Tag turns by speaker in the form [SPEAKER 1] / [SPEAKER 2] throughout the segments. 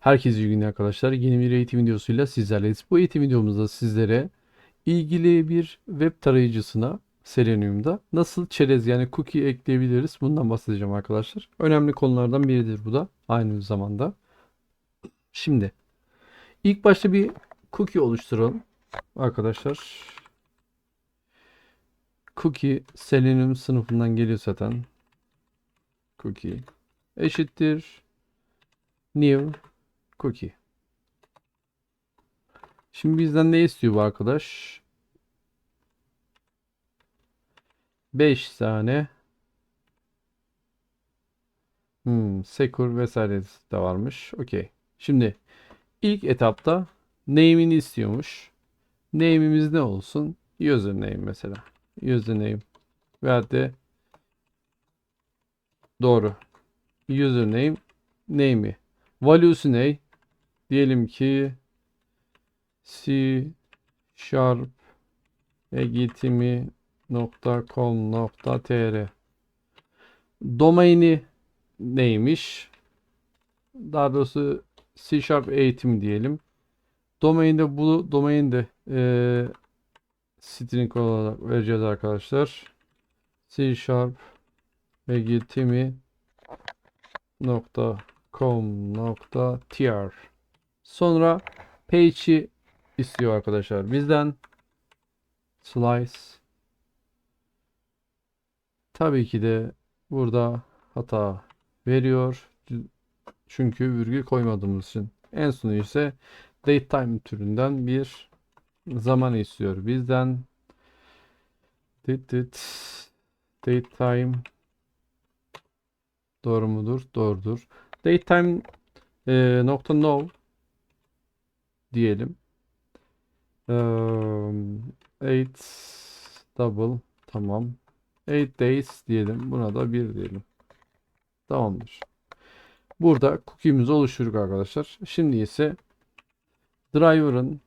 [SPEAKER 1] Herkese iyi günler arkadaşlar. Yeni bir eğitim videosuyla sizlerleyiz. Bu eğitim videomuzda sizlere ilgili bir web tarayıcısına Selenium'da nasıl çerez yani cookie ekleyebiliriz bundan bahsedeceğim arkadaşlar. Önemli konulardan biridir bu da aynı zamanda. Şimdi ilk başta bir cookie oluşturalım arkadaşlar. Cookie Selenium sınıfından geliyor zaten. Cookie eşittir new cookie. Şimdi bizden ne istiyor bu arkadaş? 5 tane hmm, secure vesaire de varmış. Okey. Şimdi ilk etapta name'ini istiyormuş. Name'imiz ne olsun? Username mesela. Username. Veyahut de doğru. Username name'i. Value'su ne? Diyelim ki C sharp egitimi.com.tr Domaini neymiş? Daha doğrusu C sharp eğitim diyelim. Domainde bu domainde e, string olarak vereceğiz arkadaşlar. C sharp egitimi nokta com.tr Sonra page'i istiyor arkadaşlar. Bizden slice tabii ki de burada hata veriyor. Çünkü virgül koymadığımız için. En sonu ise datetime türünden bir zaman istiyor. Bizden dit dit datetime doğru mudur? Doğrudur. Datetime e, nokta no diyelim. E, 8 double tamam. 8 days diyelim. Buna da 1 diyelim. Tamamdır. Burada cookie'mizi oluşturduk arkadaşlar. Şimdi ise driver'ın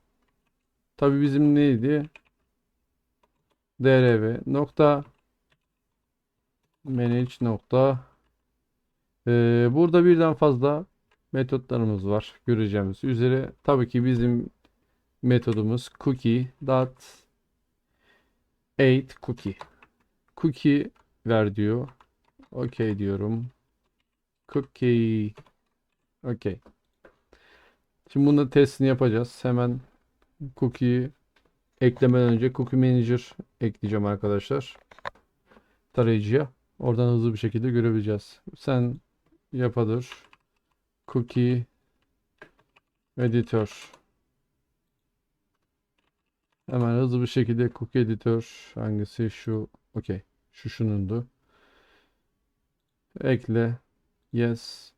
[SPEAKER 1] tabi bizim neydi? drv nokta manage nokta ee, burada birden fazla metotlarımız var göreceğimiz üzere. Tabii ki bizim metodumuz cookie dot add cookie. Cookie ver diyor. Okey diyorum. Cookie. Okey. Şimdi bunun testini yapacağız. Hemen cookie eklemeden önce cookie manager ekleyeceğim arkadaşlar. Tarayıcıya. Oradan hızlı bir şekilde görebileceğiz. Sen yapadır. Cookie editor. Hemen hızlı bir şekilde cookie editor hangisi şu okey. Şu şunundu. Ekle. Yes.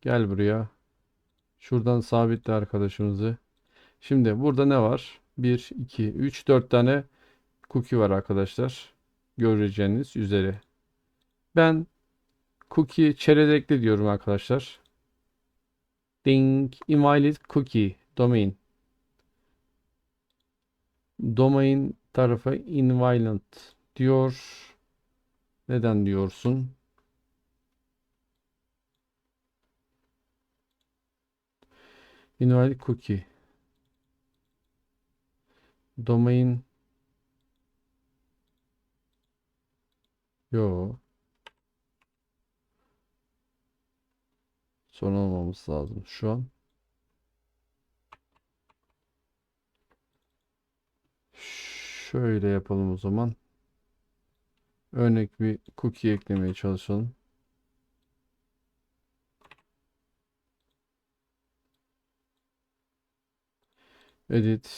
[SPEAKER 1] Gel buraya. Şuradan sabitle arkadaşımızı. Şimdi burada ne var? 1, 2, 3, 4 tane cookie var arkadaşlar. Göreceğiniz üzere. Ben cookie çerezekli diyorum arkadaşlar. Ding invalid cookie domain. Domain tarafı invalid diyor. Neden diyorsun? Invalid cookie. Domain Yo. Son olmamız lazım şu an. Şöyle yapalım o zaman. Örnek bir cookie eklemeye çalışalım. Edit.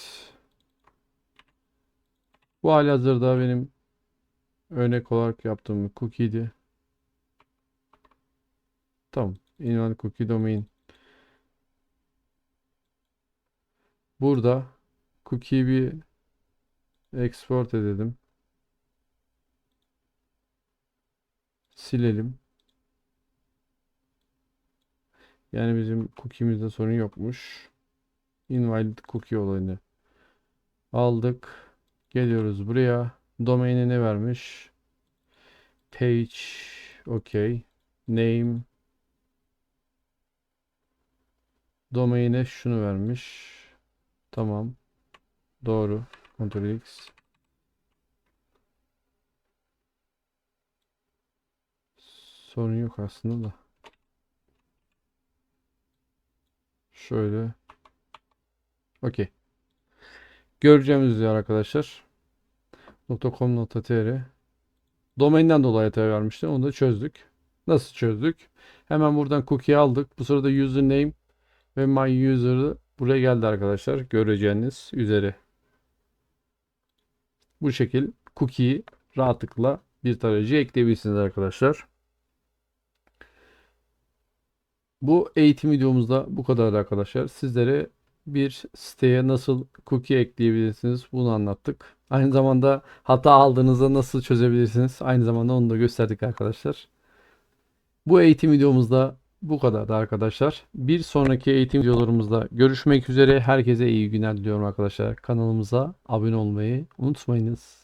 [SPEAKER 1] Bu halihazırda benim örnek olarak yaptığım cookie'di. Tamam. Invalid cookie domain. Burada cookie'yi bir export edelim. Silelim. Yani bizim cookie'mizde sorun yokmuş. Invalid cookie olayını aldık. Geliyoruz buraya. Domain'e ne vermiş? Page. Okay. Name. Domaine şunu vermiş. Tamam. Doğru. Ctrl X. Sorun yok aslında da. Şöyle. Okey. Göreceğimiz üzere arkadaşlar. .com.tr Domainden dolayı hata vermişti. Onu da çözdük. Nasıl çözdük? Hemen buradan cookie aldık. Bu sırada username ve my user'ı buraya geldi arkadaşlar. Göreceğiniz üzere. Bu şekil cookie'yi rahatlıkla bir tarayıcıya ekleyebilirsiniz arkadaşlar. Bu eğitim videomuzda bu kadar arkadaşlar. Sizlere bir siteye nasıl cookie ekleyebilirsiniz bunu anlattık. Aynı zamanda hata aldığınızda nasıl çözebilirsiniz aynı zamanda onu da gösterdik arkadaşlar. Bu eğitim videomuzda bu kadardı arkadaşlar. Bir sonraki eğitim videolarımızda görüşmek üzere. Herkese iyi günler diliyorum arkadaşlar. Kanalımıza abone olmayı unutmayınız.